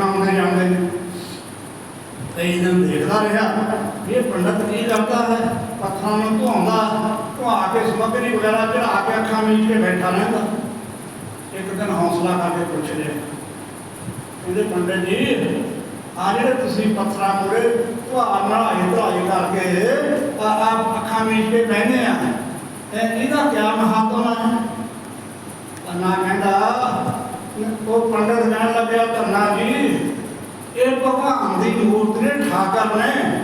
ਵੇਖਣ ਆਉਂਦੇ ਜਾਂਦੇ ਨੇ। ਤੇ ਇਹਨਾਂ ਦੇਖਦਾ ਰਿਹਾ ਇਹ ਪੰਡਤ ਕੀ ਕਰਦਾ ਹੈ? ਪੱਥਰਾਂ ਨੂੰ ਧੁਆਉਂਦਾ ਧੁਆ ਕੇ ਸਮੱਗਰੀ ਵਗੈਰਾ ਚੜਾ ਕੇ ਅੱਖਾਂ ਮੀਚ ਕੇ ਬੈਠਾ ਰਹਿੰਦਾ। ਇੱਕ ਦਿਨ ਹੌਸਲਾ ਕਰਕੇ ਪੁੱਛ ਲਿਆ ਕਹਿੰਦੇ ਪੰਡਤ ਜੀ ਆ ਜਿਹੜੇ ਤੁਸੀਂ ਪੱਥਰਾਂ ਮੂਰੇ ਧੁਆ ਨਹਾਈ ਧੁਆਈ ਕਰਕੇ ਆ ਆ ਅੱਖਾਂ ਮੀਚ ਕੇ ਬਹਿੰਦੇ ਆ ਇਹ ਇਹਦਾ ਕੀ ਮਹੱਤਵ ਹੈ? ਧੰਨਾ ਕਹਿੰਦਾ ਉਹ ਪੰਡਤ ਕਹਿਣ ਲੱਗਿਆ ਧੰਨਾ ਜੀ ਇਹ ਭਗਵਾਨ ਠਾਕਰ ਨੇ।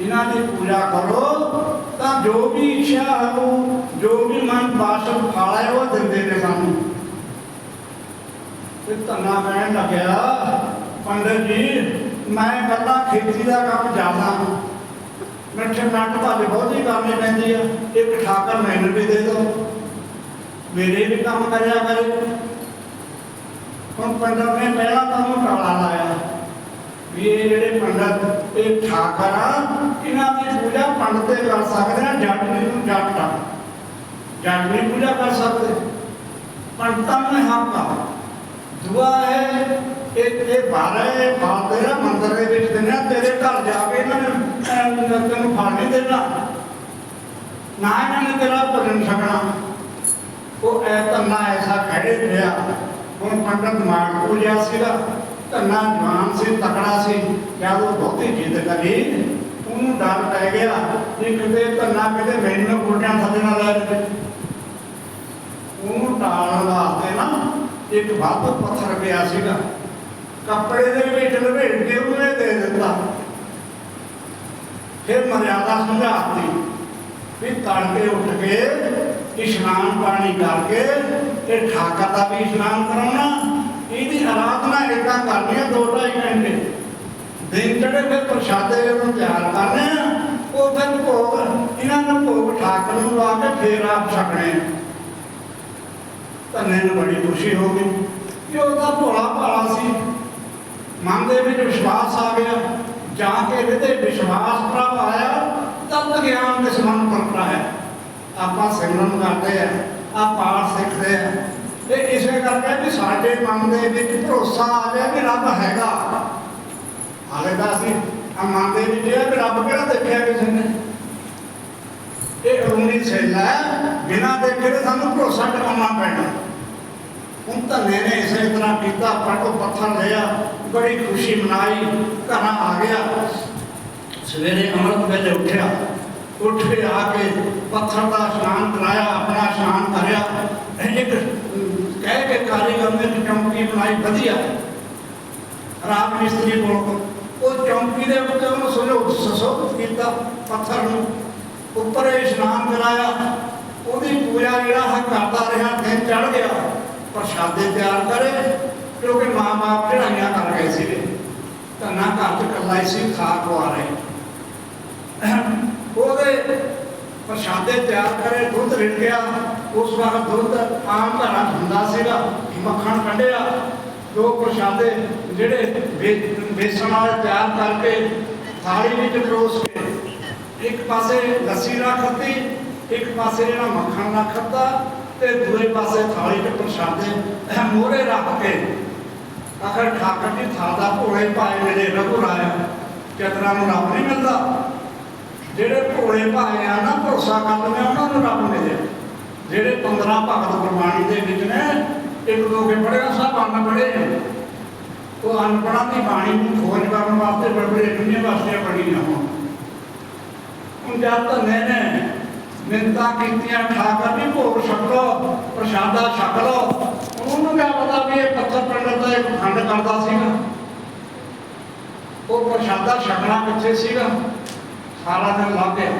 ਇਹਨਾਂ ਦੀ ਪੂਜਾ ਕਰੋ, ਤਾਂ ਜੋ ਵੀ ਇੱਛਾ ਹੋ ਜੋ ਵੀ ਮਨ ਬਾਸ਼ਕ ਖਾਲਾ ਉਹ ਦਿੰਦੇ ਨੇ ਸਾਨੂੰ। ਤੇ ਧੰਨਾ ਕਹਿਣ ਲੱਗਿਆ, ਪੰਡਤ ਜੀ, ਮੈਂ ਕੱਲਾ ਖੇਤੀ ਦਾ ਕੰਮ ਜਾਣਦਾ ਹਾਂ। ਮਿੱਠੇ ਨੱਟ ਭਾਲੇ ਬਹੁਤੀ ਕਰਨੀ ਪੈਂਦੀ ਆ। ਇੱਕ ਠਾਕਰ ਮੈਨੂੰ ਵੀ ਦੇ ਦਿਓ। ਮੇਰੇ ਵੀ ਕੰਮ ਕਰਿਆ ਕਰੇ। ਹੁਣ ਪੰਡਤ ਨੇ ਪਹਿਲਾ ਕੰਮ ਟਾਲਾ ਲਾਇਆ। ਵੀ ਇਹ ਜਿਹੜੇ ਪੰਡਤ ਇਹ ਠਾਕਰ ਇਹਨਾਂ ਦੀ ਪੂਜਾ ਪੰਡਤ ਤੇ ਕਰ ਸਕਦੇ ਆ ਜੱਟ ਨਹੀਂ ਨੂੰ ਜੱਟ ਆ। ਜੱਟ ਨਹੀਂ ਪੂਜਾ ਕਰ ਸਕਦੇ। ਪੰਡਤਾਂ ਨੂੰ ਹੱਕ ਆ। ਦੁਆ ਹੈ ਇਹ ਇਹ ਬਾਰੇ ਬਾਤ ਤੇਰਾ ਮੰਦਰ ਦੇ ਵਿੱਚ ਦਿੰਦਾ ਤੇਰੇ ਘਰ ਜਾ ਕੇ ਇਹਨਾਂ ਨੇ ਅਹ, ਤੈਨੂੰ ਫੜ ਨਹੀਂ ਦੇਣਾ। ਨਾ ਇਹਨਾਂ ਨੇ ਤੇਰਾ ਭਜਨ ਛਕਣਾ। ਉਹ ਐ ਧੰਨਾ ਐਸਾ ਖੜੇ ਰਿਹਾ ਹੁਣ ਪੰਡਤ ਮਾਰ ਪੂਜਾ ਸੀਗਾ। ਧੰਨਾ ਜਵਾਨ ਸੀ, ਤਕੜਾ ਸੀ, ਜਦ ਉਹ ਬਹੁਤੀ ਜਿੱਦ ਕਰੀ, ਉਹਨੂੰ ਡਰ ਪੈ ਗਿਆ ਕਿ ਕਿਤੇ ਧੰਨਾ ਕਿਤੇ ਮੈਨੂੰ ਗੋਡਿਆਂ ਥੱਲੇ ਨਾ ਲੈ ਜਾਵੇ। ਉਹਨੂੰ ਟਾਲਣ ਵਾਸਤੇ ਨਾ ਇੱਕ ਵੱਧ ਪੱਥਰ ਪਿਆ ਸੀਗਾ। ਕੱਪੜੇ ਦੇ ਵਿੱਚ ਲਪੇਟ ਕੇ ਉਹਨੇ ਦੇ ਦਿੱਤਾ। ਫਿਰ ਮਰਿਆਦਾ ਸਮਝਾਤੀ ਵੀ ਤੜਕੇ ਉੱਠ ਕੇ ਇਸ਼ਨਾਨ ਪਾਣੀ ਕਰਕੇ ਤੇ ਠਾਕਰ ਦਾ ਵੀ ਇਸ਼ਨਾਨ ਕਰਾਉਣਾ। ਇਹਦੀ ਆਰਾਧਨਾ ਏਦਾਂ ਕਰਨੀ ਆ, ਦੋ ਢਾਈ ਘੰਟੇ? ਦਿਨ ਚੜੇ ਫਿਰ ਪ੍ਰਸ਼ਾਦੇ ਨੂੰ ਤਿਆਰ ਕਰਨੇ ਆ, ਉਹ ਫਿਰ ਭੋਗ, ਇਹਨਾਂ ਨੂੰ ਭੋਗ ਠਾਕਰ ਨੂੰ ਲਾ ਕੇ ਫੇਰ ਆਪ ਛਕਣੇ ਧੰਨੇ ਨੂੰ ਬੜੀ ਖੁਸ਼ੀ ਹੋ ਗਈ ਕਿ ਉਹਦਾ ਭੋਲਾ ਭਾਲਾ ਸੀ। ਮਨ ਦੇ ਵਿੱਚ ਵਿਸ਼ਵਾਸ ਆ ਗਿਆ। ਜਾ ਕੇ ਇਹਦੇ ਵਿਸ਼ਵਾਸ ਪ੍ਰਭ ਆਇਆ ਤਦ ਗਿਆਨ ਦੇ ਮਨ ਪਰਪਰਾ ਹੈ। ਆਪਾਂ ਸਿਮਰਨ ਕਰਦੇ ਆ ਆ ਪਾਠ ਸਿੱਖਦੇ ਆ। ਤੇ ਇਸੇ ਕਰਕੇ ਵੀ ਸਾਡੇ ਮਨ ਦੇ ਵਿੱਚ ਭਰੋਸਾ ਆ ਗਿਆ ਕਿ ਰੱਬ ਹੈਗਾ। ਹਾਲੇ ਤਾਂ ਅਸੀਂ ਆ ਮਨ ਦੇ ਵਿੱਚ ਇਹ ਆ ਰੱਬ ਕਿਹੜਾ ਦੇਖਿਆ ਕਿਸੇ ਨੇ। ਇਹ ਰੂਣੀ ਸੈਲਾ ਬਿਨਾਂ ਦੇਖੇ ਤੇ ਸਾਨੂੰ ਭਰੋਸਾ ਟਿਕਾਉਣਾ ਪੈਣਾ। ਹੁਣ ਧੰਨੇ ਨੇ ਇਸੇ ਤਰ੍ਹਾਂ ਕੀਤਾ, ਆਪਾਂ ਕੋ ਪੱਥਰ ਲਿਆ, ਬੜੀ ਖੁਸ਼ੀ ਮਨਾਈ, ਘਰਾਂ ਆ ਗਿਆ। ਸਵੇਰੇ ਅੰਮ੍ਰਿਤ ਵੇਲੇ ਉੱਠਿਆ। ਉੱਠ ਕੇ ਆ ਕੇ ਪੱਥਰ ਦਾ ਇਸ਼ਨਾਨ ਕਰਾਇਆ, ਆਪਣਾ ਇਸ਼ਨਾਨ ਕਰਿਆ। ਇੱਕ ਕੇ ਕਾਰੀਗਰ ਨੇ ਚੌਂਕੀ ਬਣਾਈ, ਵਧੀਆ। ਰਾਮ ਮਿਸਤਰੀ ਕੋਲ ਉਹ ਚੌਂਕੀ ਦੇ ਉੱਤੇ ਉਹਨੂੰ ਸੁਣੋ ਸਸੋ ਕੀਤਾ ਪੱਥਰ ਨੂੰ। ਉੱਪਰ ਇਸ਼ਨਾਨ ਕਰਾਇਆ। ਉਹਦੀ ਪੂਜਾ ਜਿਹੜਾ ਹੈ ਕਰਦਾ ਰਿਹਾ, ਦਿਨ ਚੜ ਗਿਆ। ਪ੍ਰਸ਼ਾਦੇ ਤਿਆਰ ਕਰੇ, ਕਿਉਂਕਿ ਮਾਂ-ਬਾਪ ਚੜਾਈਆਂ ਕਰ ਗਏ ਸੀਗੇ। ਧੰਨਾ ਘਰ ਚ ਇਕੱਲਾ ਹੀ ਸੀ, ਖਾ ਖਵਾ ਰਹੇ। ਉਹਦੇ ਪ੍ਰਸ਼ਾਦੇ ਤਿਆਰ ਕਰੇ, ਦੁੱਧ ਰਿੜ ਗਿਆ। ਉਸ ਵਕਤ ਦੁੱਧ ਆਮ ਘਰਾਂ 'ਚ ਹੁੰਦਾ ਸੀਗਾ, ਮੱਖਣ ਕੱਢਿਆ ਲੋਕ ਪ੍ਰਸ਼ਾਦੇ ਜਿਹੜੇ ਬੇ- ਬੇਸਣ ਵਾਲੇ ਤਿਆਰ ਕਰਕੇ ਥਾਲੀ ਵਿੱਚ ਪਰੋਸ ਕੇ ਇੱਕ ਪਾਸੇ ਲੱਸੀ ਰੱਖਤੀ ਇੱਕ ਪਾਸੇ ਜਿਹੜਾ ਮੱਖਣ ਰੱਖਤਾ ਤੇ ਦੂਏ ਪਾਸੇ ਥਾਲੀ 'ਚ ਪ੍ਰਸ਼ਾਦੇ ਮੋਹਰੇ ਰੱਖ ਕੇ ਆਖਰ ਠਾਕਰ ਦੀ ਥਾਲ ਦਾ ਭੋਲੇ ਭਾਏ ਮੇਰੇ ਰਘੂ ਰਾਇਆ ਚਤਰਾ ਨੂੰ ਰੱਬ ਨਹੀਂ ਮਿਲਦਾ। ਜਿਹੜੇ ਭੋਲੇ ਭਾਏ ਆ ਨਾ, ਭਰੋਸਾ ਕਰਦੇ ਨੇ ਉਹਨਾਂ ਨੂੰ ਰੱਬ ਮਿਲਿਆ ਜਿਹੜੇ 15 ਭਗਤ ਗੁਰਬਾਣੀ ਦੇ ਵਿੱਚ ਨੇ, ਇੱਕ ਦੋ ਕੇ ਪੜਿਆ ਸਭ ਅਨ ਪੜੇ ਉਹ ਅਨਪੜਾਂ ਦੀ ਬਾਣੀ ਨੂੰ ਖੋਜ ਕਰਨ ਵਾਸਤੇ ਬੜੇ ਯੂਨੀਵਰਸਿਟੀਆਂ ਪੜ੍ਹੀਆਂ ਹੋਣ। ਹੁਣ ਜਦ ਧੰਨੇ ਨੇ ਮਿੰਤਾ ਕੀਤੀਆਂ, ਠਾਕਰ ਵੀ ਭੋਗ ਛਕੋ ਪ੍ਰਸ਼ਾਦਾ ਛਕ ਲਓ, ਉਹਨੂੰ ਕਿਆ ਪਤਾ ਵੀ ਇਹ ਪੱਥਰ ਪੰਡਤ ਦਾ ਇੱਕ ਖੰਡ ਕਰਦਾ ਸੀਗਾ। ਉਹ ਪ੍ਰਸ਼ਾਦਾ ਛਕਣਾ ਕਿੱਥੇ ਸੀਗਾ। ਸਾਰਾ ਦਿਨ ਲੱਗ ਗਿਆ।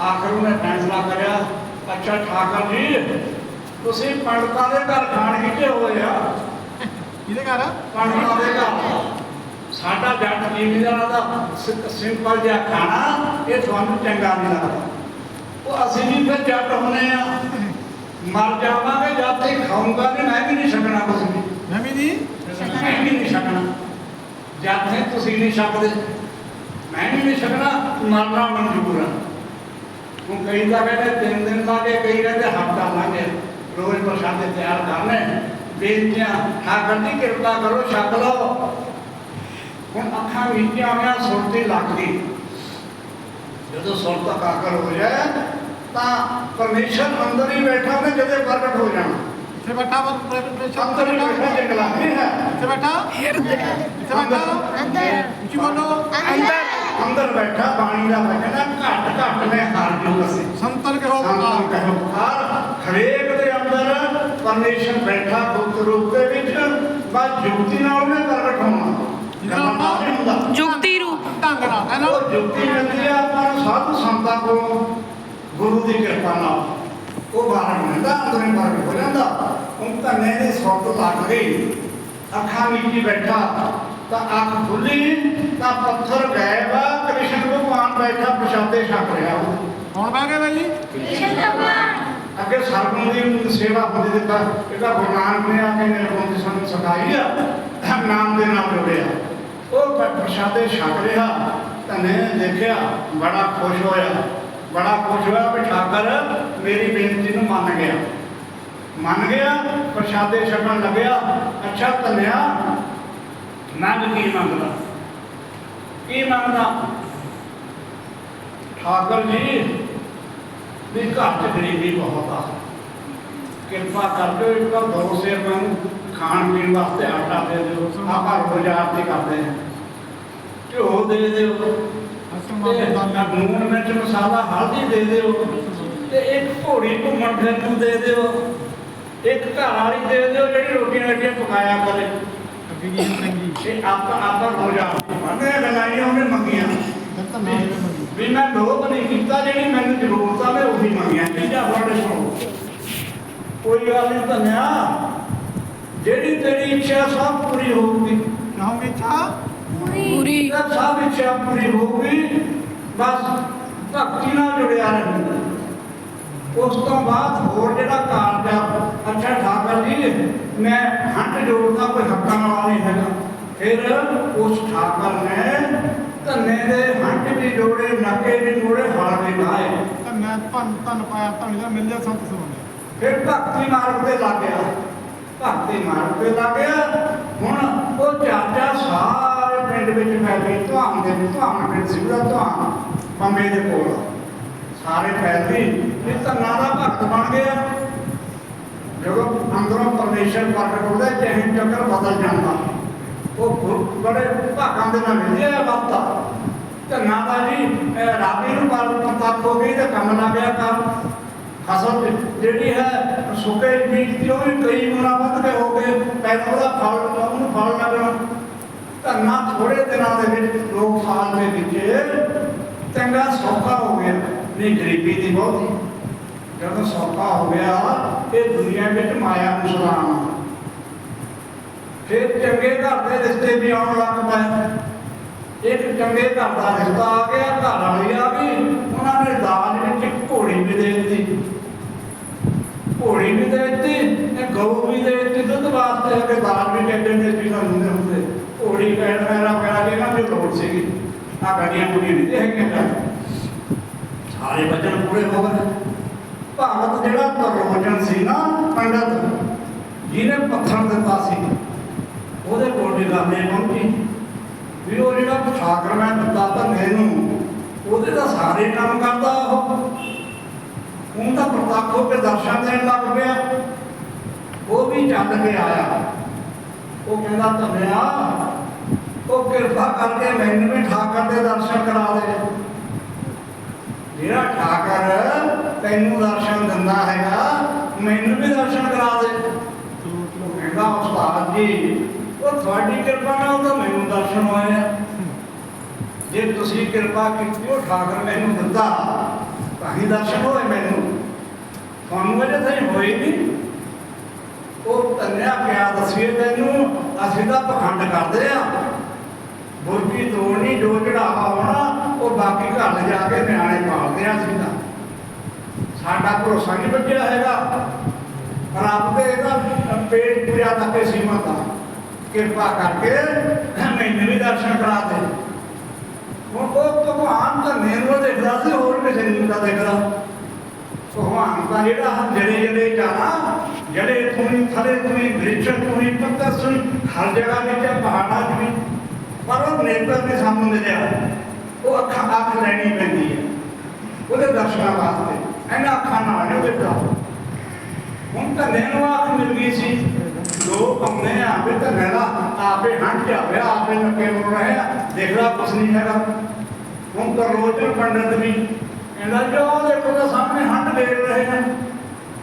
ਆਖਰ ਉਹਨੇ ਫੈਸਲਾ ਕਰਿਆ ਅੱਛਾ ਠਾਕਰ ਜੀ। ਤੁਸੀਂ ਪੰਡਤਾਂ ਦੇ ਘਰ ਖਾਣ ਕਿਤੇ ਹੋਏ ਆ? ਕਿਹਦੇ ਘਰ ਪੰਡਤਾਂ ਦੇ ਘਰ। ਸਾਡਾ ਜੱਟ ਜੀਵੀਦਾਰਾਂ ਦਾ ਸਿੰਪਲ ਜਿਹਾ ਖਾਣਾ ਇਹ ਤੁਹਾਨੂੰ ਚੰਗਾ ਨਹੀਂ ਲੱਗਦਾ। ਉਹ ਅਸੀਂ ਵੀ ਫਿਰ ਜੱਟ ਹੁੰਨੇ ਆ। ਮਰ ਜਾਵਾਂਗੇ ਜਦ ਤੱਕ ਖਾਊਂਗਾ ਨਹੀਂ ਮੈਂ ਵੀ ਨਹੀਂ ਛਕਣਾ ਕੁਝ ਵੀ। ਨਵੀਂ ਦੀ ਮੈਂ ਵੀ ਨਹੀਂ ਛਕਣਾ। ਜਦ ਤੱਕ ਤੁਸੀਂ ਨਹੀਂ ਛਕਦੇ। ਮੈਂ ਵੀ ਨਹੀਂ ਛਕਣਾ ਮਰਨਾ ਮਨਜ਼ੂਰ ਆ। ਹੁਣ ਕਈ ਤਾਂ ਕਹਿੰਦੇ ਤਿੰਨ ਦਿਨ ਲਾਗੇ ਕਈ ਕਹਿੰਦੇ ਹਫਤਾ ਲਾਗੇ ਰੋਜ਼ ਪ੍ਰਸ਼ਾਦੇ ਤਿਆਰ ਕਰਨੇ। ਬੇਨਤੀਆਂ ਠਾਕਰ ਦੀ ਕਿਰਪਾ ਕਰੋ ਛਕ ਲਓ। ਹੁਣ ਅੱਖਾਂ ਵਿੱਚ ਆ ਗਿਆ ਸੁਰਤੀ ਲੱਗ ਗਈ। ਜਦੋਂ ਸੁਰਤ ਕਾਕਰ ਹੋ ਜਾਏ ਤਾਂ ਪਰਮੇਸ਼ਰ ਅੰਦਰ ਹੀ ਬੈਠਾ ਉਹਨੇ ਜਦੇ ਪ੍ਰਗਟ ਹੋ ਜਾਣਾ। ਇੱਥੇ ਬੈਠਾ ਪ੍ਰੇਸ਼ਨ ਅੰਦਰ ਹੀ ਬੈਠਾ ਜੰਗਲਾ ਨਹੀਂ ਹੈ ਇੱਥੇ ਬੈਠਾ। ਬੈਠਾ। ਅੰਦਰ। ਉੱਚੀ ਬੋਲੋ। ਅੰਦਰ। ਅੰਦਰ ਬੈਠਾ ਬਾਣੀ ਦਾ ਵਚਨ ਹੈ ਘੱਟ ਘੱਟ ਮੈਂ ਹਰ ਜੋ ਅਸੀਂ ਸੰਤਨ ਕੇ ਹੋ ਸੰਤਾਂ ਕਹੋ ਹਰ ਹਰੇਕ ਦੇ ਅੰਦਰ ਪਰਮੇਸ਼ਰ ਬੈਠਾ ਗੁਪਤ ਰੂਪ ਦੇ ਵਿੱਚ। ਬਸ ਜੁਗਤੀ ਨਾਲ ਉਹਨੇ ਪ੍ਰਗਟ ਹੋਣਾ ਜੁਗਤੀ ਰੂਪ। ਢੰਗ ਨਾਲ ਹੈ ਨਾ? ਉਹ ਜੁਗਤੀ ਮਿਲਦੀ ਆ ਆਪਾਂ ਨੂੰ ਸਾਧੂ ਸੰਤਾਂ ਕੋਲੋਂ ਗੁਰੂ ਦੀ ਕਿਰਪਾ ਨਾਲ। ਉਹ ਬਾਹਰ ਮਿਲਦਾ ਅੰਦਰੇ ਪ੍ਰਗਟ ਹੋ ਜਾਂਦਾ। ਉਹ ਤਾਂ ਨੇੜੇ ਸੁਰਤ ਲੱਗ ਗਈ। ਅੱਖਾਂ ਵਿੱਚ ਬੈਠਾ। ਤਾਂ ਅੱਖ ਖੁੱਲੀ ਤਾਂ ਪੱਥਰ ਗਾਇਬ ਆ ਕ੍ਰਿਸ਼ਨ ਭਗਵਾਨ ਬੈਠਾ ਪ੍ਰਸ਼ਾਦੇ ਛਕ ਰਿਹਾ। ਉਹ ਕੌਣ ਬਹਿ ਗਿਆ ਬਾਈ ਅੱਗੇ ਸਰਗੁਣ ਦੀ ਸੇਵਾ ਹੁੰਦੀ ਦਿੱਤਾ ਇਹਦਾ ਗੁਰੂ ਨਾਨਕ ਨੇ ਆ ਕੇ ਨਿਰਗੁਣ ਦੀ ਸਾਨੂੰ ਸਿਖਾਈ ਆ ਨਾਮ ਦੇ ਨਾਲ ਜੁੜਿਆ। ਉਹ ਪ੍ਰਸ਼ਾਦੇ ਛਕ ਰਿਹਾ ਤਾਂ ਨੇ ਦੇਖਿਆ ਬੜਾ ਖੁਸ਼ ਹੋਇਆ। ਬੜਾ ਖੁਸ਼ ਹੋਇਆ ਵੀ ਠਾਕਰ ਮੇਰੀ ਬੇਨਤੀ ਨੂੰ ਮੰਨ ਗਿਆ। ਮੰਨ ਗਿਆ ਪ੍ਰਸ਼ਾਦੇ ਛਕਣ ਲੱਗਿਆ ਅੱਛਾ ਧੰਨਿਆ ਮੰਗ ਕੀ ਮੰਗਦਾ? ਕੀ ਮੰਗਦਾ? ਠਾਕਰ ਜੀ, ਵੀ ਘਰ ਚ ਗਰੀਬੀ ਬਹੁਤ ਆ। ਕਿਰਪਾ ਕਰਕੇ ਇੱਕ ਤਾਂ ਦੋ ਸੇਰ ਮੈਨੂੰ ਖਾਣ ਪੀਣ ਵਾਸਤੇ ਆਟਾ ਦੇ ਦਿਓ ਆਪਾਂ ਬਾਜ਼ਾਰ ਤੇ ਕਰਦੇ ਹਾਂ ਘਿਓ ਦੇ ਦਿਓ। ਅਸਮ ਮਿਰਚ ਮਸਾਲਾ ਹਲਦੀ ਦੇ ਦਿਓ। ਤੇ ਇੱਕ ਘੋੜੀ ਘੁੰਮਣ ਫਿਰਨ ਨੂੰ ਦੇ ਦਿਓ। ਇੱਕ ਘਰ ਵਾਲੀ ਦੇ ਦਿਓ ਜਿਹੜੀ ਰੋਟੀਆਂ ਰੱਟੀਆਂ ਪਕਾਇਆ ਕਰੇ। ਅੱਗੇ ਕੀ ਚੰਗੀ ਇਹ ਆਪਾਂ ਆਪਾਂ ਬਾਜ਼ਾਰ ਉਹਨੇ ਲਗਾਈਆਂ ਉਹਨੇ ਮੰਗੀਆਂ। ਤਾਂ ਮੰਗੀ? ਵੀ ਮੈਂ ਲੋਭ ਨਹੀਂ ਕੀਤਾ ਜਿਹੜੀ ਮੈਨੂੰ ਜ਼ਰੂਰਤ ਆ ਮੈਂ ਉਹੀ ਮੰਗਿਆ। ਚੀਜ਼ਾਂ ਤੁਹਾਡੇ ਸੁਣੋ ਕੋਈ ਗੱਲ ਨਹੀਂ ਧੰਨਿਆ। ਜਿਹੜੀ ਤੇਰੀ ਇੱਛਾ ਸਭ ਪੂਰੀ ਹੋਊਗੀ। ਨਾ ਇੱਛਾ? ਪੂਰੀ। ਤਾਂ ਸਭ ਇੱਛਾ ਪੂਰੀ ਹੋਊਗੀ। ਬਸ ਭਗਤੀ ਨਾਲ ਜੁੜਿਆ ਰਹੀ ਉਸ ਤੋਂ ਬਾਅਦ ਹੋਰ ਜਿਹੜਾ ਕਾਰਜ ਆ ਅੱਛਾ ਠਾਕਰ ਜੀ ਮੈਂ ਹੱਥ ਜੋੜਦਾ ਕੋਈ ਹੱਕਾਂ ਵਾਲਾ ਨਹੀਂ ਹੈਗਾ। ਫਿਰ ਉਸ ਠਾਕਰ ਨੇ ਧੰਨੇ ਦੇ ਹੱਥ ਵੀ ਜੋੜੇ ਨੱਕੇ ਵੀ ਜੋੜੇ ਹਲ ਵੀ ਲਾਏ। ਤਾਂ ਮੈਂ ਧੰਨ ਧੰਨ ਪਾਇਆ ਧੰਨ ਦਾ ਮਿਲ ਜਾ ਸੰਤ ਸਮਾਂ ਫਿਰ ਭਗਤੀ ਮਾਰਗ ਤੇ ਲੱਗ ਗਿਆ। ਭਗਤੀ ਮਾਰਗ ਤੇ ਲੱਗ ਗਿਆ। ਹੁਣ ਉਹ ਚਾਚਾ ਸਾਰੇ ਪਿੰਡ ਵਿੱਚ ਫੈਲ ਗਈ ਧਾਮ ਦੇ ਵਿੱਚ ਧਾਮ ਪਿੰਡ ਸੀ ਉਹਦਾ ਧਾਮ ਪੰਮੇ ਦੇ ਕੋਲ। ਸਾਰੇ ਫੈਲ ਗਈ ਇਹ ਧੰਨਾ ਦਾ ਭਗਤ ਬਣ ਗਿਆ। ਜਦੋਂ ਅੰਦਰੋਂ ਪਰਮੇਸ਼ਰ ਪ੍ਰਗਟ ਹੁੰਦਾ ਚਹਿੰ ਚੱਕਰ ਬਦਲ ਜਾਂਦਾ। ਉਹ ਬੜੇ ਭਾਗਾਂ ਦੇ ਨਾਲ ਮਿਲਿਆ ਵਕਤਾ ਧੰਨਾ ਦਾ ਜੀ ਰਾਬੀ ਨੂੰ ਪਰ ਹੋ ਗਈ ਤੇ ਕੰਮ ਲੱਗ ਗਿਆ ਕੰਮ ਫਸਲ ਜਿਹੜੀ ਹੈ ਸੁੱਕੇ ਬੀਜ ਦੀ ਉਹ ਵੀ ਕਈ ਗੁਣਾ ਵੱਧ ਕੇ ਹੋ ਗਏ। ਪਹਿਲਾਂ ਉਹਦਾ ਫਲ, ਉਹਨੂੰ ਫਲ ਲੱਗਣਾ। ਧੰਨਾ ਥੋੜੇ ਦਿਨਾਂ ਦੇ ਵਿੱਚ, ਲੋਕ ਸਾਲ ਦੇ ਵਿੱਚ ਚੰਗਾ ਸੌਖਾ ਹੋ ਗਿਆ। ਨਹੀਂ, ਗਰੀਬੀ ਦੀ ਬਹੁਤੀ। ਜਦੋਂ ਸੌਖਾ ਹੋ ਗਿਆ ਇਹ ਦੁਨੀਆ ਵਿੱਚ ਮਾਇਆ ਨੂੰ ਸਲਾਮ ਫਿਰ ਚੰਗੇ ਘਰ ਦੇ ਰਿਸ਼ਤੇ ਵੀ ਆਉਣ ਲੱਗ ਪਏ। ਇੱਕ ਚੰਗੇ ਘਰ ਦਾ ਰਿਸ਼ਤਾ ਆ ਗਿਆ, ਘਰ ਵਾਲੀ ਆ ਗਈ, ਉਹਨਾਂ ਨੇ ਦਾਜ ਵਿੱਚ ਘੋੜੀ ਵੀ ਦੇ ਦਿੱਤੀ। ਘੋੜੀ ਵੀ ਦੇ ਦਿੱਤੀ ਤੇ ਗਊ ਵੀ ਦੇ ਦਿੱਤੀ, ਦੁੱਧ ਵਾਸਤੇ ਕਿ ਦਾਜ ਵੀ ਕਹਿੰਦੇ ਨੇ ਵੀ ਹੁੰਦੇ ਹੁੰਦੇ ਘੋੜੀ ਕਹਿਣ ਮੇਰਾ ਮੇਰਾ ਕਿ ਇਹਨਾਂ ਦੀ ਲੋੜ ਸੀਗੀ। ਆ ਗੱਡੀਆਂ ਗੁੱਡੀਆਂ ਨਹੀਂ ਤੇ ਹੈਗੀਆਂ। ਸਾਰੇ ਵਚਨ ਪੂਰੇ ਹੋ ਗਏ। ਭਾਰਤ ਜਿਹੜਾ ਪ੍ਰਵਚਨ ਸੀ ਨਾ, ਪੰਡਤ, ਜਿਹਨੇ ਪੱਥਰ ਦਿੱਤਾ ਸੀ, ਉਹਦੇ ਕੋਲ ਵੀ ਗੱਲ ਇਹ ਪਹੁੰਚੀ। ਵੀ ਉਹ ਜਿਹੜਾ ਠਾਕਰ ਮੈਂ ਦਿੱਤਾ ਧੰਨੇ ਨੂੰ, ਉਹਦੇ ਤਾਂ ਸਾਰੇ ਕੰਮ ਕਰਦਾ ਉਹ। ਹੁਣ ਤਾਂ ਪ੍ਰਤੱਖ ਹੋ ਕੇ ਦਰਸ਼ਨ ਦੇਣ ਲੱਗ ਪਿਆ। ਉਹ ਵੀ ਚੱਲ ਕੇ ਆਇਆ। ਉਹ ਕਹਿੰਦਾ, ਧੰਨਿਆ, ਉਹ ਕਿਰਪਾ ਕਰਕੇ ਮੈਨੂੰ ਵੀ ਠਾਕਰ ਦੇ ਦਰਸ਼ਨ ਕਰਾ ਦੇ। ਜਿਹੜਾ ਠਾਕਰ ਤੈਨੂੰ ਦਰਸ਼ਨ ਦਿੰਦਾ ਹੈਗਾ, ਮੈਨੂੰ ਵੀ ਦਰਸ਼ਨ ਕਰਾ ਦੇ। ਉਹ ਕਹਿੰਦਾ, ਉਸਤਾਦ ਜੀ, ਉਹ ਤੁਹਾਡੀ ਕਿਰਪਾ ਨਾਲ ਤਾਂ ਮੈਨੂੰ ਦਰਸ਼ਨ ਹੋਇਆ ਜੇ ਤੁਸੀਂ ਕਿਰਪਾ ਕੀਤੀ, ਉਹ ਠਾਕਰ ਮੈਨੂੰ ਦਿੰਦਾ, ਤਾਂ ਹੀ ਦਰਸ਼ਨ ਹੋਏ ਮੈਨੂੰ। ਤੁਹਾਨੂੰ ਅਜੇ ਤਾਈਂ ਹੋਏ ਨਹੀਂ ਉਹ ਧੰਨਿਆ ਪਿਆ ਦਸੀਏ ਤੈਨੂੰ, ਅਸੀਂ ਤਾਂ ਪਖੰਡ ਕਰਦੇ ਆ। ਬੁਰਕੀ ਤੋੜਨੀ ਜੋ ਚੜਾਵਾ ਹੋਣਾ ਉਹ ਬਾਕੀ ਘਰ ਲਿਜਾ ਕੇ ਨਿਆਣੇ ਪਾਲਦੇ ਆ ਅਸੀਂ ਤਾਂ। ਸਾਡਾ ਭਰੋਸਾ ਨਹੀਂ ਬੱਜਿਆ ਹੈਗਾ। ਰੱਬ ਦੇ ਇਹਦਾ ਪੇਟ ਪੂਜਾ ਤੱਕ ਹੀ ਸੀਮਤ ਕਿਰਪਾ ਕਰਕੇ ਮੈਨੂੰ ਵੀ ਦਰਸ਼ਨ ਕਰਾ ਦੇ। ਹੁਣ ਉਹ ਭਗਵਾਨ ਤਾਂ ਮੈਨੂੰ ਦੇਖਦਾ ਸੀ ਹੋਰ ਕਿਸੇ ਨੂੰ ਤਾਂ ਦੇਖਦਾ। ਭਗਵਾਨ ਦਾ ਜਿਹੜਾ ਹਰ ਜੜੇ ਜਾਣਾ ਜੜੇ ਤੁਮੀ ਥਲੇ ਤੁਮੀ ਬ੍ਰਿਛ ਤੁਮੀ ਪੱਤਰ ਸੁਣੀ ਹਰ ਜਗ੍ਹਾ ਵਿੱਚ ਆ, ਪਹਾੜਾਂ 'ਚ ਵੀ। ਪਰ ਉਹ ਨੇਤਰ ਨੇ ਸਾਨੂੰ ਮਿਲਿਆ ਉਹ ਅੱਖਾਂ ਅੱਖ ਲੈਣੀ ਪੈਂਦੀ ਹੈ। ਉਹਦੇ ਦਰਸ਼ਨਾਂ ਵਾਸਤੇ। ਇਹਨਾਂ ਅੱਖਾਂ ਨਾਲ ਨਹੀਂ ਉਹਦੇ ਤਾਂ ਹੁਣ ਤਾਂ ਨੈਣੋ ਅੱਖ ਮਿਲ ਗਈ ਸੀ ਲੋਕ ਆਉਂਦੇ ਆ ਵੀ ਤਾਂ ਨੈਣਾ ਆਪੇ ਹੰਟ ਜਾ ਪਿਆ ਆਪੇ ਨੱਕੇ ਮੁੜ ਰਹੇ ਆ। ਦੇਖ ਲਾ ਕੁਛ ਨਹੀਂ ਹੈਗਾ। ਹੁਣ ਤਾਂ ਰੋਜ਼ ਪੰਡਤ ਵੀ ਇਹਦਾ ਜੋ ਦੇਖੋ ਤਾਂ ਸਾਹਮਣੇ ਹੰਟ ਦੇਖ ਰਹੇ ਨੇ।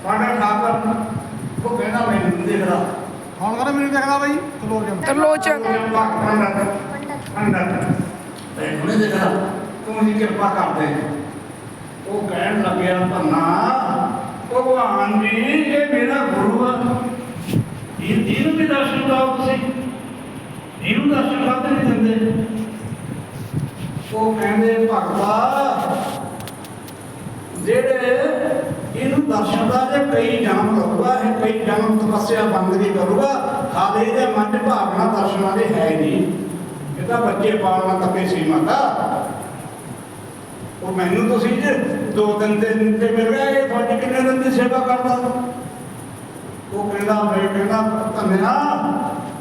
ਸਾਡਾ ਠਾਕਰ ਉਹ ਕਹਿੰਦਾ ਮੈਨੂੰ ਦੇਖਦਾ। ਹੁਣ ਕਹਿੰਦਾ ਮੈਨੂੰ ਦੇਖਦਾ ਬਾਈ? ਉਹਨੇ ਦੇਖਿਆ ਤੂੰ ਹੀ ਕਿਰਪਾ ਕਰ ਦੇ ਉਹ ਕਹਿਣ ਲੱਗਿਆ ਭੰਨਾ ਭਗਵਾਨ ਜੀ, ਇਹ ਮੇਰਾ ਗੁਰੂ ਆ। ਇਹ ਇਹਨੂੰ ਵੀ ਦਰਸ਼ਨ ਦਿਓ ਤੁਸੀਂ। ਇਹਨੂੰ ਦਰਸ਼ਨ ਕਰਦੇ ਨਹੀਂ ਦਿੰਦੇ। ਉਹ ਕਹਿੰਦੇ ਭਗਤਾ ਜਿਹੜੇ ਇਹਨੂੰ ਦਰਸ਼ਨ ਦਾ ਜੇ ਕਈ ਜਨਮ ਲਊਗਾ, ਇਹ ਕਈ ਜਨਮ ਤਪੱਸਿਆ ਬੰਦਗੀ ਕਰੂਗਾ, ਹਾਲੇ ਇਹਦੇ ਮਨ 'ਚ ਭਾਵਨਾ ਦਰਸ਼ਨਾਂ ਦੇ ਹੈ ਨਹੀਂ। ਇਹ ਤਾਂ ਬੱਚੇ ਪਾਲਣਾ ਤੱਕੇ ਸੀ ਮਾਤਾ। ਉਹ ਮੈਨੂੰ ਤੁਸੀਂ ਜੇ ਦੋ ਦਿਨ ਦੇ ਤੇ ਮਿਲ ਇਹ ਤੁਹਾਡੀ ਕਿੰਨੇ ਦਿਨ ਦੀ ਸੇਵਾ ਕਰਦਾ ਉਹ ਕਹਿੰਦਾ ਮੈਂ ਕਹਿੰਦਾ ਧੰਨਿਆ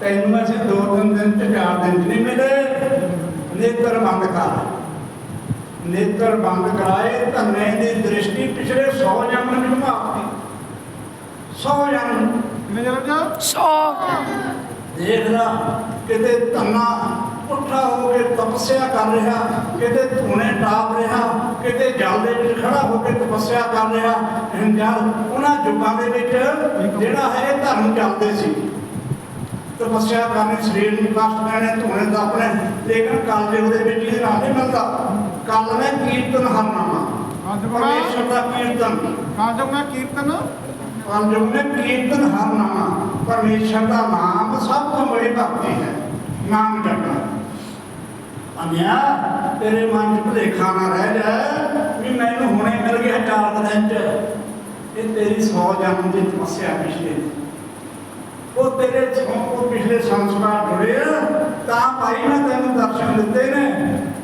ਤੈਨੂੰ ਅਸੀਂ ਦੋ ਤਿੰਨ ਦਿਨ ਚ ਚਾਰ ਦਿਨ ਨਹੀਂ ਮਿਲੇ ਨੇਤਰ ਬੰਦ ਕਰ ਨੇਤਰ ਬੰਦ ਕਰਾਏ ਧੰਨੇ ਦੀ ਦ੍ਰਿਸ਼ਟੀ ਪਿਛਲੇ 100 ਜਨਮ ਚ ਘੁਮਾਤੀ 100 ਜਨਮ। ਕਿੰਨੇ ਜਨਮ। ਚ 100 ਦੇਖਦਾ ਕਿਤੇ ਧੰਨਾ ਉੱਠਾ ਹੋ ਕੇ ਤਪੱਸਿਆ ਕਰ ਰਿਹਾ ਕਿਤੇ ਧੂਣੇ ਟਾਪ ਰਿਹਾ ਕਿਤੇ ਜਲ ਦੇ ਵਿੱਚ ਖੜਾ ਹੋ ਕੇ ਤਪੱਸਿਆ ਕਰ ਰਿਹਾ ਜਲ ਉਹਨਾਂ ਯੁੱਗਾਂ ਦੇ ਵਿੱਚ ਜਿਹੜਾ ਹੈ ਇਹ ਧਰਮ ਚੱਲਦੇ ਸੀ। ਤਪੱਸਿਆ ਕਰਨੀ ਸਰੀਰ ਨੂੰ ਕਸ਼ਟ ਦੇਣੇ ਧੂਣੇ ਦਾ ਆਪਣੇ ਲੇਕਿਨ ਕਾਲਯੁਗ ਦੇ ਵਿੱਚ ਇਹ ਰਾਹ ਨਹੀਂ ਮਿਲਦਾ। ਕੱਲ ਮੈਂ ਕੀਰਤਨ ਹਰਨਾਮਾ ਪਰਮੇਸ਼ਰ ਦਾ ਕੀਰਤਨ। ਕਾਜਮ ਮੈਂ ਕੀਰਤਨ? ਕਾਲਯੁਗ ਨੇ ਕੀਰਤਨ ਹਰਨਾਮਾ ਪਰਮੇਸ਼ਰ ਦਾ ਨਾਮ ਸਭ ਤੋਂ ਬੜੀ ਭਗਤੀ ਹੈ। ਨਾਮ ਜਪਣਾ। ਅਨਿਆ ਤੇਰੇ ਮਨ 'ਚ ਭੁਲੇਖਾ ਨਾ ਰਹਿ ਜਾਏ ਵੀ ਮੈਨੂੰ ਹੁਣੇ ਮਿਲ ਗਿਆ ਚਾਰ ਕੁ ਦਿਨ 'ਚ। ਇਹ ਤੇਰੀ 100 ਜਨਮ ਦੀ ਤਪੱਸਿਆ ਪਿਛਲੇ ਦੀ। ਉਹ ਤੇਰੇ ਸੌ ਪਿਛਲੇ ਸੰਸਕਾਰ ਜੁੜੇ ਤਾਂ ਭਾਈ ਮੈਂ ਤੈਨੂੰ ਦਰਸ਼ਨ ਦਿੱਤੇ ਨੇ।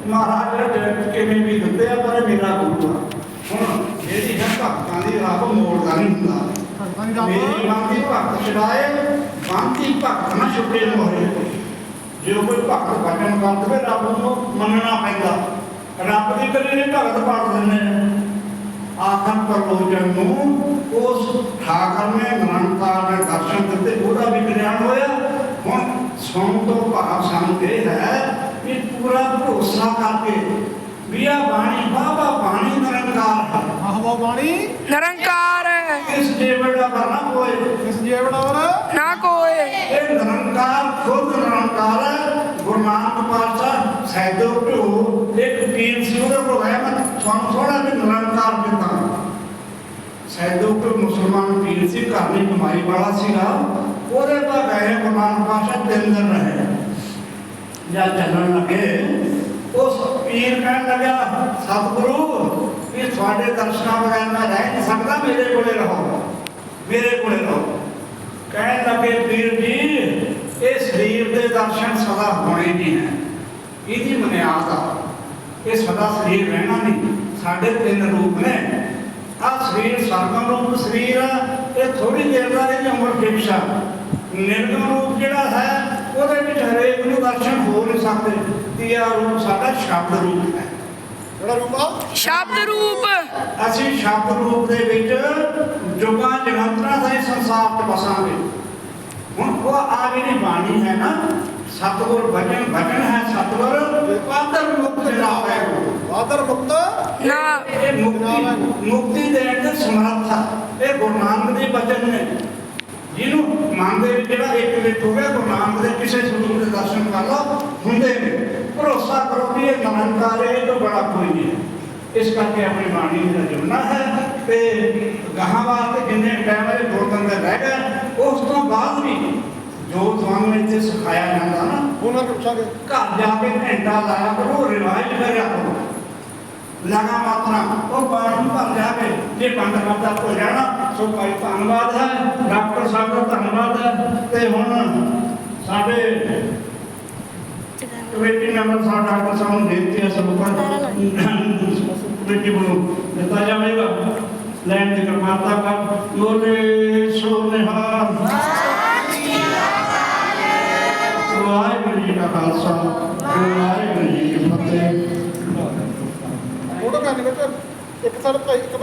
ਮਹਾਰਾਜ ਨੇ ਕਿਵੇਂ ਵੀ ਦਿੱਤੇ ਆ ਪਰ ਮੇਰਾ ਗੁਰੂ ਹੁਣ ਜਿਹੜੀ ਹੈ ਭਗਤਾਂ ਦੀ ਰੱਬ ਮੋੜਦਾ ਨਹੀਂ ਹੁੰਦਾ। ਦੀ ਮੇਰੀ ਰੱਬ ਮੰਗੀ ਭਗਤ ਛਡਾਏ ਬੰਦੀ ਭਗਤ ਨਾ ਛੁੱਟੇ ਮੋਹਰੇ ਜੇ ਕੋਈ ਭਗਤ ਵਚਨ ਕਰ ਦੇਵੇ ਰੱਬ ਨੂੰ ਮੰਨਣਾ ਪੈਂਦਾ। ਰੱਬ ਦੀ ਕਰੀ ਨੇ ਭਗਤ ਪਾੜ ਦਿੰਦੇ ਆਖਰ ਪਰਲੋਚਨ ਨੂੰ ਉਸ ਠਾਕਰ ਨੇ ਨਿਰੰਕਾਰ ਨੇ ਦਰਸ਼ਨ ਦਿੱਤੇ ਉਹਦਾ ਵੀ ਕਲਿਆਣ ਹੋਇਆ। ਹੁਣ ਸੌਂ ਤੋਂ ਭਾਵ ਸਾਨੂੰ ਇਹ ਹੈ ਕਿ ਪੂਰਾ ਭਰੋਸਾ ਕਰਕੇ ਵੀ ਆ ਬਾਣੀ ਬਾਬਾ ਬਾਣੀ ਨਿਰੰਕਾਰ ਹੈ। ਆਹ ਬਾਣੀ। ਨਿਰੰਕਾਰ ਇਸ ਜੀਵਨ ਦਾ ਵਰਨਾ ਕੋਈ। ਇਸ ਜੇਵੜਾਵਰ ਨਾ ਕੋਏ ਇਹ ਨਿਰੰਕਾਰ ਖੁਦ ਨਿਰੰਕਾਰ ਹੈ। ਗੁਰੂ ਨਾਨਕ ਪਾਤਸ਼ਾਹ ਸੈਦੋ ਢੋ ਇੱਕ ਪੀਰ ਸੀ ਉਹਦੇ ਕੋਲ ਹੈ ਮੈਂ ਤੁਹਾਨੂੰ ਥੋੜਾ ਜਿਹਾ ਨਿਰੰਕਾਰ ਦਿੱਤਾ। ਸੈਦੋ ਢੋ ਮੁਸਲਮਾਨ ਪੀਰ ਸੀ ਘਰ ਦੀ ਕਮਾਈ ਵਾਲਾ ਸੀਗਾ। ਉਹਦੇ ਤਾਂ ਗਏ ਗੁਰੂ ਨਾਨਕ ਪਾਤਸ਼ਾਹ ਤਿੰਨ ਦਿਨ ਰਹੇ। ਜਾਂ ਚੱਲਣ ਲੱਗੇ ਉਸ ਪੀਰ ਕਹਿਣ ਲੱਗਾ ਸਤਿਗੁਰੂ ਇਹ ਤੁਹਾਡੇ ਦਰਸ਼ਨਾਂ ਬਗੈਰ ਮੈਂ ਰਹਿ ਨਹੀਂ ਸਕਦਾ ਮੇਰੇ ਕੋਲੇ ਰਹੋ। ਮੇਰੇ ਕੋਲੇ ਰਹੋ। ਕਹਿਣ ਲੱਗੇ ਪੀਰ ਜੀ ਇਹ ਸਰੀਰ ਦੇ ਦਰਸ਼ਨ ਸਦਾ ਹੋਣੇ ਨਹੀਂ ਹੈ। ਇਹਦੀ ਬੁਨਿਆਦ ਆ। ਇਹ ਸਦਾ ਸਰੀਰ ਰਹਿਣਾ ਨਹੀਂ। ਸਾਡੇ ਤਿੰਨ ਰੂਪ ਨੇ। ਆ ਸਰੀਰ ਸਰਗਮ ਰੂਪ ਸਰੀਰ ਆ, ਇਹ ਥੋੜੀ ਦੇਰ ਦਾ ਇਹ ਉਮਰ ਫਿਕਸ਼ਾ ਨਿਰਗਮ ਰੂਪ ਜਿਹੜਾ ਹੈ ਉਹਦੇ ਵਿੱਚ ਹਰੇਕ ਨੂੰ ਦਰਸ਼ਨ ਹੋ ਨਹੀਂ ਸਕਦੇ। ਤੀਆ ਰੂਪ ਸਾਡਾ ਸ਼ਬਦ ਰੂਪ ਹੈ। ਜਿਹੜਾ ਰੂਪਾ ਸ਼ਬਦ ਰੂਪ। ਅਸੀਂ ਸ਼ਬਦ ਰੂਪ ਦੇ ਵਿੱਚ ਜੁਗਾਂ ਜਗੰਤਰਾਂ ਦਾ ਹੀ ਸੰਸਾਰ 'ਚ ਵਸਾਂਗੇ। ਹੁਣ ਉਹ ਆ ਜਿਹੜੀ ਬਾਣੀ ਹੈ ਨਾ ਸਤਿਗੁਰ ਭਜਨ ਭਜਨ ਹੈ ਸਤਿਗੁਰ ਪਾਤਰ ਮੁਕਤ ਨਾਮ ਹੈ ਉਹ। ਆਦਰ ਮੁਕਤ? ਨਾ। ਇਹ ਮੁਕਤੀ ਮੁਕਤੀ ਦੇਣ ਦੇ ਸਮਰੱਥ ਇਹ ਗੁਰੂ ਨਾਨਕ ਦੇ ਬਚਨ ਨੇ। ਮਨ ਦੇ ਜਿਹੜਾ ਇੱਕ ਮਿੰਟ ਹੋ ਗਿਆ ਗੁਰੂ ਨਾਨਕ ਦੇ ਕਿਸੇ ਸਰੂਪ ਦੇ ਦਰਸ਼ਨ ਕਰ ਲਓ ਹੁੰਦੇ ਨੇ। ਭਰੋਸਾ ਕਰੋ ਕਿ ਇਹ ਨਿਰੰਕਾਰ ਹੈ ਇਹ ਤੋਂ ਬੜਾ ਕੋਈ ਨਹੀਂ ਇਸ ਕਰਕੇ ਆਪਣੀ ਬਾਣੀ ਦਾ ਜੁੜਨਾ ਹੈ ਤੇ ਗਾਹਾਂ ਵਾਸਤੇ ਜਿੰਨੇ ਟਾਈਮ ਹੈ ਦੋ ਤਿੰਨ ਦਿਨ ਰਹਿ ਗਏ ਉਸ ਤੋਂ ਬਾਅਦ ਵੀ ਜੋ ਤੁਹਾਨੂੰ ਇੱਥੇ ਸਿਖਾਇਆ ਜਾਂਦਾ ਨਾ ਉਹਨਾਂ ਨੂੰ ਪੁੱਛਾਂਗੇ। ਘਰ ਜਾ ਕੇ ਘੰਟਾ ਲਾਇਆ ਕਰੋ ਰਿਵਾਇਤ ਕਰਿਆ ਕਰੋ ਲਗਾ ਮਾਤਰਾ ਉਹ ਨੂੰ ਭਰ ਜਾਵੇ ਜੇ ਬੰਦ ਕਰਦਾ ਹੋ ਜਾਣਾ ਸੋ ਭਾਈ ਧੰਨਵਾਦ ਹੈ, ਡਾਕਟਰ ਸਾਹਿਬ ਦਾ ਧੰਨਵਾਦ ਹੈ ਤੇ ਹੁਣ ਸਾਡੇ ਕਮੇਟੀ ਮੈਂਬਰ ਸਾਹਿਬ ਡਾਕਟਰ ਸਾਹਿਬ ਨੂੰ ਬੇਨਤੀ ਹੈ ਸਭ ਕਮੇਟੀ ਵੱਲੋਂ ਦਿੱਤਾ ਜਾਵੇਗਾ, ਲੈਣ ਦੀ ਕਿਰਪਾਲਤਾ ਕਰ ਮੋਲੇ ਸੋ ਨਿਹਾਲ ਵਾਹਿਗੁਰੂ ਜੀ ਕਾ ਖਾਲਸਾ ਫੋਟੋ ਕਰਨੀ ਵਿੱਚ ਇੱਕ ਸਾਈਡ ਤੇ